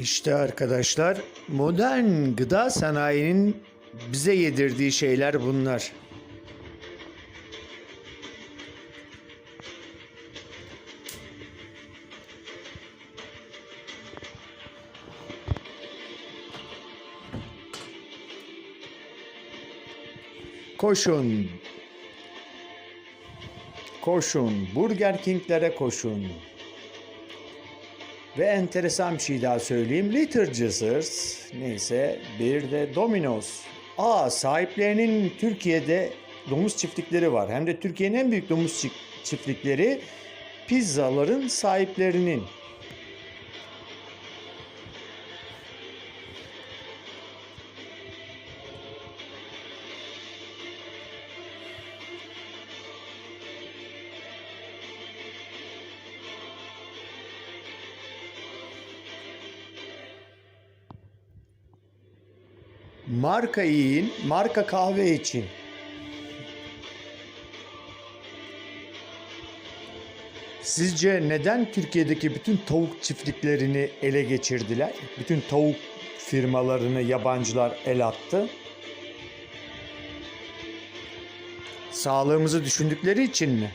İşte arkadaşlar modern gıda sanayinin bize yedirdiği şeyler bunlar. Koşun. Koşun. Burger King'lere koşun. Ve enteresan bir şey daha söyleyeyim. Caesars, neyse bir de Domino's. Aa sahiplerinin Türkiye'de domuz çiftlikleri var. Hem de Türkiye'nin en büyük domuz çi- çiftlikleri pizzaların sahiplerinin. Marka yiyin, marka kahve için. Sizce neden Türkiye'deki bütün tavuk çiftliklerini ele geçirdiler? Bütün tavuk firmalarını yabancılar el attı. Sağlığımızı düşündükleri için mi?